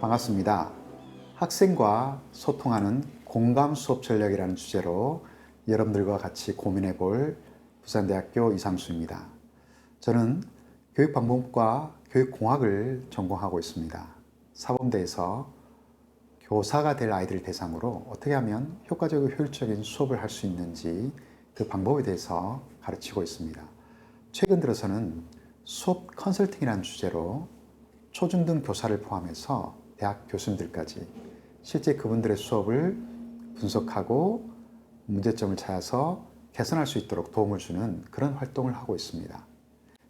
반갑습니다. 학생과 소통하는 공감 수업 전략이라는 주제로 여러분들과 같이 고민해 볼 부산대학교 이상수입니다. 저는 교육방법과 교육공학을 전공하고 있습니다. 사범대에서 교사가 될 아이들 대상으로 어떻게 하면 효과적이고 효율적인 수업을 할 수 있는지 그 방법에 대해서 가르치고 있습니다. 최근 들어서는 수업 컨설팅이라는 주제로 초중등 교사를 포함해서 대학 교수님들까지 실제 그분들의 수업을 분석하고 문제점을 찾아서 개선할 수 있도록 도움을 주는 그런 활동을 하고 있습니다.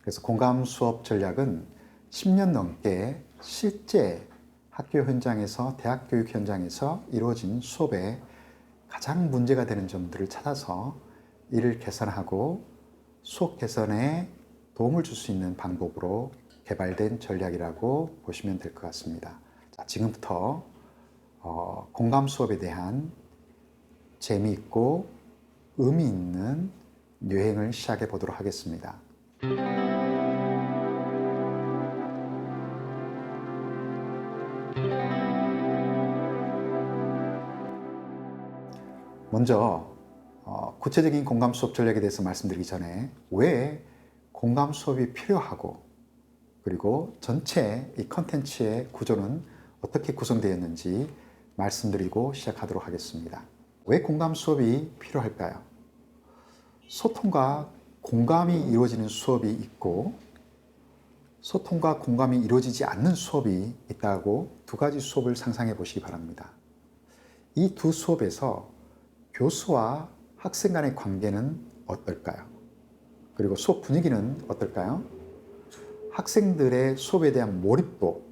그래서 공감 수업 전략은 10년 넘게 실제 학교 현장에서 대학 교육 현장에서 이루어진 수업에 가장 문제가 되는 점들을 찾아서 이를 개선하고 수업 개선에 도움을 줄 수 있는 방법으로 개발된 전략이라고 보시면 될 것 같습니다. 자, 지금부터 어, 공감 수업에 대한 재미있고 의미 있는 여행을 시작해 보도록 하겠습니다. 먼저 어, 구체적인 공감 수업 전략에 대해서 말씀드리기 전에 왜 공감 수업이 필요하고 그리고 전체 이 컨텐츠의 구조는 어떻게 구성되었는지 말씀드리고 시작하도록 하겠습니다. 왜 공감 수업이 필요할까요? 소통과 공감이 이루어지는 수업이 있고 소통과 공감이 이루어지지 않는 수업이 있다고 두 가지 수업을 상상해 보시기 바랍니다. 이 두 수업에서 교수와 학생 간의 관계는 어떨까요? 그리고 수업 분위기는 어떨까요? 학생들의 수업에 대한 몰입도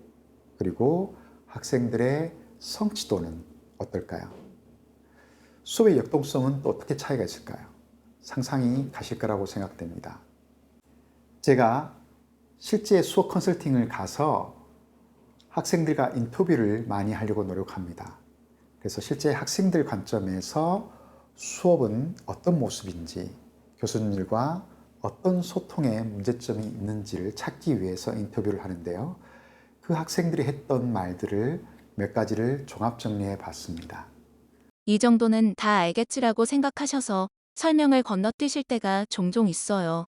그리고 학생들의 성취도는 어떨까요? 수업의 역동성은 또 어떻게 차이가 있을까요? 상상이 가실 거라고 생각됩니다. 제가 실제 수업 컨설팅을 가서 학생들과 인터뷰를 많이 하려고 노력합니다. 그래서 실제 학생들 관점에서 수업은 어떤 모습인지 교수님들과 어떤 소통에 문제점이 있는지를 찾기 위해서 인터뷰를 하는데요. 그 학생들이 했던 말들을 몇 가지를 종합 정리해 봤습니다. 이 정도는 다 알겠지라고 생각하셔서 설명을 건너뛰실 때가 종종 있어요.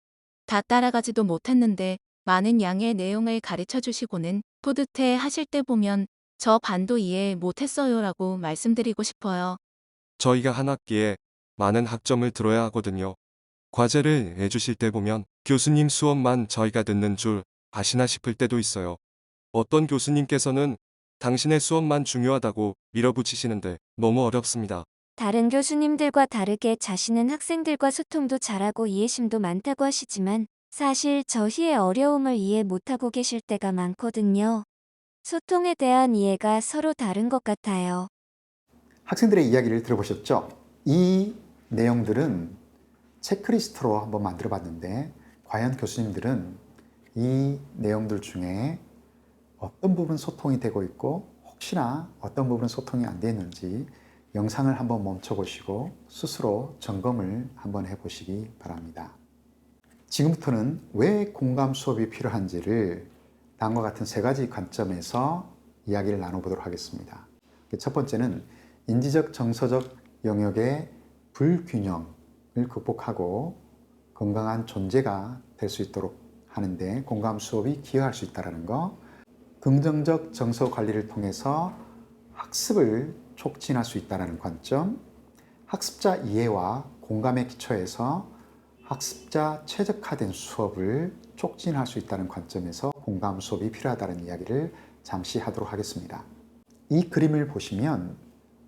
다 따라가지도 못했는데 많은 양의 내용을 가르쳐 주시고는 뿌듯해 하실 때 보면 저 반도 이해 못했어요라고 말씀드리고 싶어요. 저희가 한 학기에 많은 학점을 들어야 하거든요. 과제를 내주실 때 보면 교수님 수업만 저희가 듣는 줄 아시나 싶을 때도 있어요. 어떤 교수님께서는 당신의 수업만 중요하다고 밀어붙이시는데 너무 어렵습니다. 다른 교수님들과 다르게 자신은 학생들과 소통도 잘하고 이해심도 많다고 하시지만 사실 저희의 어려움을 이해 못하고 계실 때가 많거든요. 소통에 대한 이해가 서로 다른 것 같아요. 학생들의 이야기를 들어보셨죠? 이 내용들은 체크리스트로 한번 만들어 봤는데 과연 교수님들은 이 내용들 중에 어떤 부분 소통이 되고 있고 혹시나 어떤 부분 소통이 안 되는지 영상을 한번 멈춰 보시고 스스로 점검을 한번 해 보시기 바랍니다. 지금부터는 왜 공감 수업이 필요한지를 다음과 같은 세 가지 관점에서 이야기를 나눠보도록 하겠습니다. 첫 번째는 인지적 정서적 영역의 불균형을 극복하고 건강한 존재가 될 수 있도록 하는데 공감 수업이 기여할 수 있다는 거. 긍정적 정서 관리를 통해서 학습을 촉진할 수 있다는 관점. 학습자 이해와 공감의 기초에서 학습자 최적화된 수업을 촉진할 수 있다는 관점에서 공감 수업이 필요하다는 이야기를 잠시 하도록 하겠습니다. 이 그림을 보시면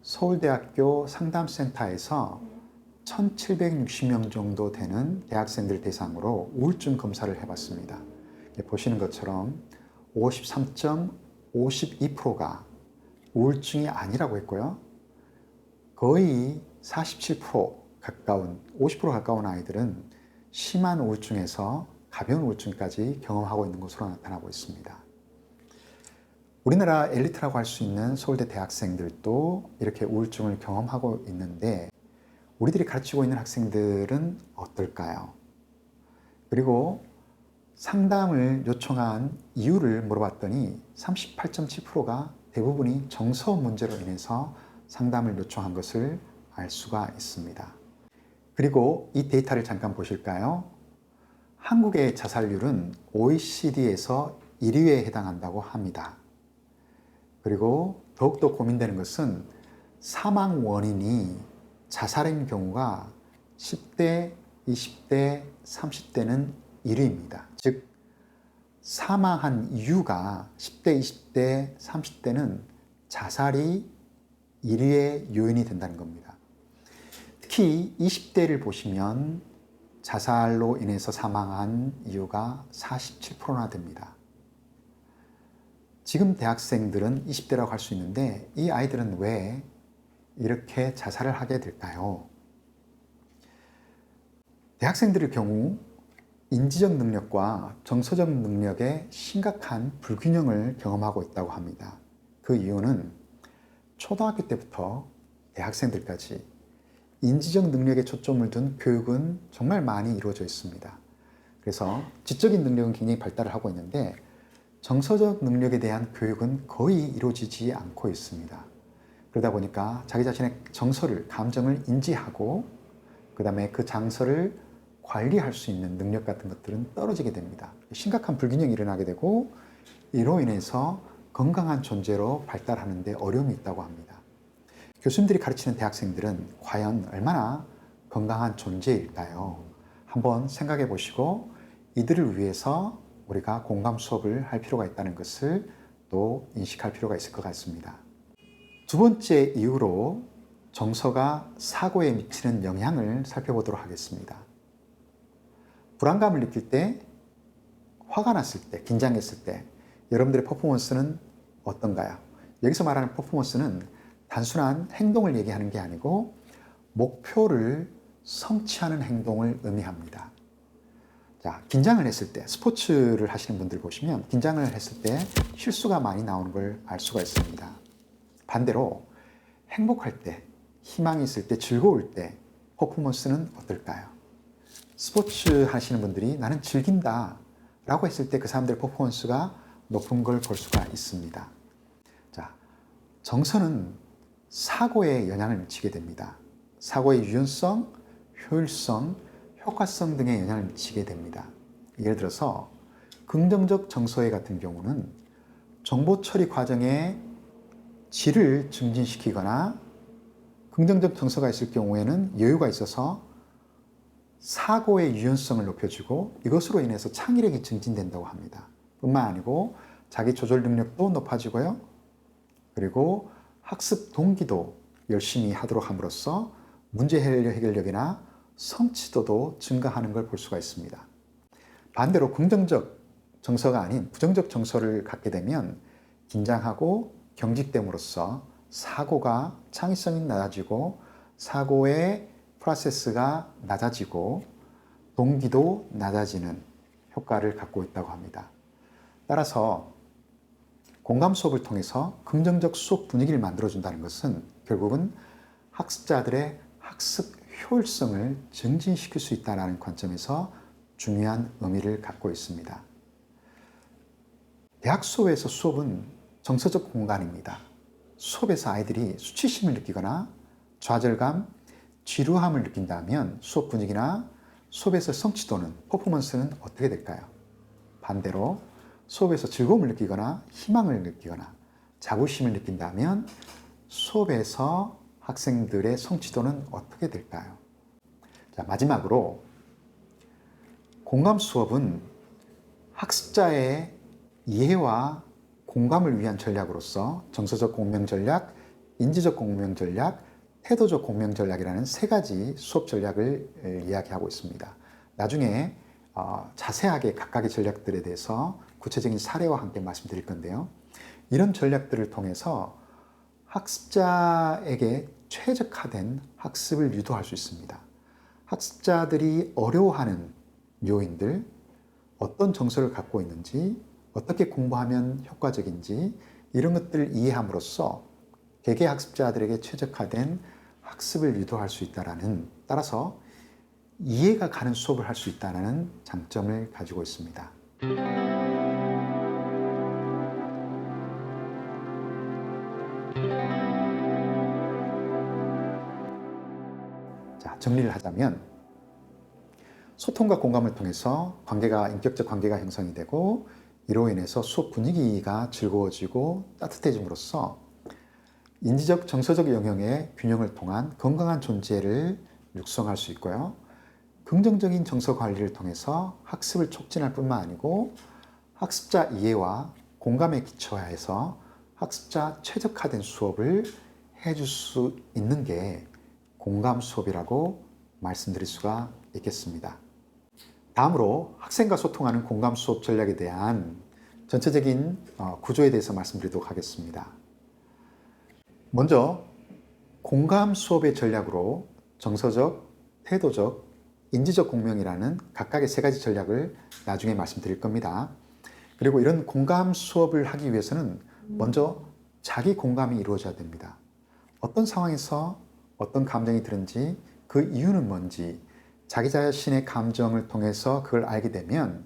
서울대학교 상담센터에서 1760명 정도 되는 대학생들 대상으로 우울증 검사를 해봤습니다. 보시는 것처럼 53.52%가 우울증이 아니라고 했고요. 거의 47% 가까운, 50% 가까운 아이들은 심한 우울증에서 가벼운 우울증까지 경험하고 있는 것으로 나타나고 있습니다. 우리나라 엘리트라고 할 수 있는 서울대 대학생들도 이렇게 우울증을 경험하고 있는데 우리들이 가르치고 있는 학생들은 어떨까요? 그리고 상담을 요청한 이유를 물어봤더니 38.7%가 대부분이 정서 문제로 인해서 상담을 요청한 것을 알 수가 있습니다. 그리고 이 데이터를 잠깐 보실까요? 한국의 자살률은 OECD에서 1위에 해당한다고 합니다. 그리고 더욱더 고민되는 것은 사망 원인이 자살인 경우가 10대, 20대, 30대는 1위입니다. 즉, 사망한 이유가 10대, 20대, 30대는 자살이 1위의 요인이 된다는 겁니다. 특히 20대를 보시면 자살로 인해서 사망한 이유가 47%나 됩니다. 지금 대학생들은 20대라고 할 수 있는데 이 아이들은 왜 이렇게 자살을 하게 될까요? 대학생들의 경우 인지적 능력과 정서적 능력에 심각한 불균형을 경험하고 있다고 합니다. 그 이유는 초등학교 때부터 대학생들까지 인지적 능력에 초점을 둔 교육은 정말 많이 이루어져 있습니다. 그래서 지적인 능력은 굉장히 발달을 하고 있는데 정서적 능력에 대한 교육은 거의 이루어지지 않고 있습니다. 그러다 보니까 자기 자신의 정서를, 감정을 인지하고 그 다음에 그 장서를 관리할 수 있는 능력 같은 것들은 떨어지게 됩니다. 심각한 불균형이 일어나게 되고 이로 인해서 건강한 존재로 발달하는데 어려움이 있다고 합니다. 교수님들이 가르치는 대학생들은 과연 얼마나 건강한 존재일까요? 한번 생각해 보시고 이들을 위해서 우리가 공감 수업을 할 필요가 있다는 것을 또 인식할 필요가 있을 것 같습니다. 두 번째 이유로 정서가 사고에 미치는 영향을 살펴보도록 하겠습니다. 불안감을 느낄 때, 화가 났을 때, 긴장했을 때, 여러분들의 퍼포먼스는 어떤가요? 여기서 말하는 퍼포먼스는 단순한 행동을 얘기하는 게 아니고 목표를 성취하는 행동을 의미합니다. 자, 긴장을 했을 때, 스포츠를 하시는 분들 보시면 긴장을 했을 때 실수가 많이 나오는 걸 알 수가 있습니다. 반대로 행복할 때, 희망이 있을 때, 즐거울 때 퍼포먼스는 어떨까요? 스포츠 하시는 분들이 나는 즐긴다 라고 했을 때 그 사람들의 퍼포먼스가 높은 걸 볼 수가 있습니다. 자, 정서는 사고에 영향을 미치게 됩니다. 사고의 유연성, 효율성, 효과성 등에 영향을 미치게 됩니다. 예를 들어서 긍정적 정서회 같은 경우는 정보 처리 과정의 질을 증진시키거나 긍정적 정서가 있을 경우에는 여유가 있어서 사고의 유연성을 높여주고 이것으로 인해서 창의력이 증진된다고 합니다. 뿐만 아니고 자기 조절 능력도 높아지고요. 그리고 학습 동기도 열심히 하도록 함으로써 문제 해결력이나 성취도도 증가하는 걸 볼 수가 있습니다. 반대로 긍정적 정서가 아닌 부정적 정서를 갖게 되면 긴장하고 경직됨으로써 사고가 창의성이 낮아지고 사고의 프로세스가 낮아지고 동기도 낮아지는 효과를 갖고 있다고 합니다. 따라서 공감 수업을 통해서 긍정적 수업 분위기를 만들어준다는 것은 결국은 학습자들의 학습 효율성을 증진시킬 수 있다는 관점에서 중요한 의미를 갖고 있습니다. 대학 수업에서 수업은 정서적 공간입니다. 수업에서 아이들이 수치심을 느끼거나 좌절감, 지루함을 느낀다면 수업 분위기나 수업에서 성취도는 퍼포먼스는 어떻게 될까요? 반대로 수업에서 즐거움을 느끼거나 희망을 느끼거나 자부심을 느낀다면 수업에서 학생들의 성취도는 어떻게 될까요? 자, 마지막으로 공감 수업은 학습자의 이해와 공감을 위한 전략으로서 정서적 공명 전략, 인지적 공명 전략, 태도적 공명 전략이라는 세 가지 수업 전략을 이야기하고 있습니다. 나중에 어, 자세하게 각각의 전략들에 대해서 구체적인 사례와 함께 말씀드릴 건데요. 이런 전략들을 통해서 학습자에게 최적화된 학습을 유도할 수 있습니다. 학습자들이 어려워하는 요인들, 어떤 정서를 갖고 있는지, 어떻게 공부하면 효과적인지 이런 것들을 이해함으로써 개개 학습자들에게 최적화된 학습을 유도할 수 있다라는 따라서 이해가 가는 수업을 할 수 있다는 장점을 가지고 있습니다. 자, 정리를 하자면 소통과 공감을 통해서 관계가 인격적 관계가 형성이 되고 이로 인해서 수업 분위기가 즐거워지고 따뜻해짐으로써 인지적 정서적 영역의 균형을 통한 건강한 존재를 육성할 수 있고요. 긍정적인 정서 관리를 통해서 학습을 촉진할 뿐만 아니고 학습자 이해와 공감에 기초해서 학습자 최적화된 수업을 해줄 수 있는 게 공감 수업이라고 말씀드릴 수가 있겠습니다. 다음으로 학생과 소통하는 공감 수업 전략에 대한 전체적인 어, 구조에 대해서 말씀드리도록 하겠습니다. 먼저 공감 수업의 전략으로 정서적, 태도적, 인지적 공명이라는 각각의 세 가지 전략을 나중에 말씀드릴 겁니다. 그리고 이런 공감 수업을 하기 위해서는 먼저 자기 공감이 이루어져야 됩니다. 어떤 상황에서 어떤 감정이 드는지 그 이유는 뭔지 자기 자신의 감정을 통해서 그걸 알게 되면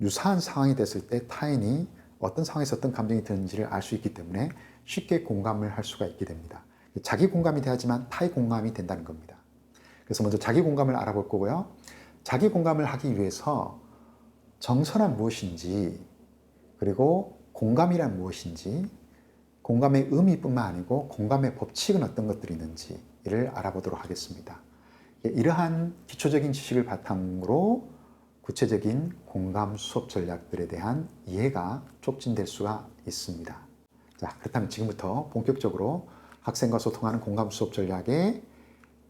유사한 상황이 됐을 때 타인이 어떤 상황에서 어떤 감정이 드는지를 알 수 있기 때문에 쉽게 공감을 할 수가 있게 됩니다. 자기 공감이 돼야지만 타의 공감이 된다는 겁니다. 그래서 먼저 자기 공감을 알아볼 거고요. 자기 공감을 하기 위해서 정서란 무엇인지 그리고 공감이란 무엇인지 공감의 의미뿐만 아니고 공감의 법칙은 어떤 것들이 있는지를 알아보도록 하겠습니다. 이러한 기초적인 지식을 바탕으로 구체적인 공감 수업 전략들에 대한 이해가 촉진될 수가 있습니다. 자, 그렇다면 지금부터 본격적으로 학생과 소통하는 공감 수업 전략의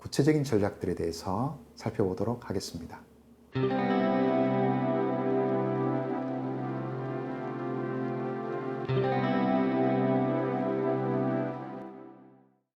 구체적인 전략들에 대해서 살펴보도록 하겠습니다.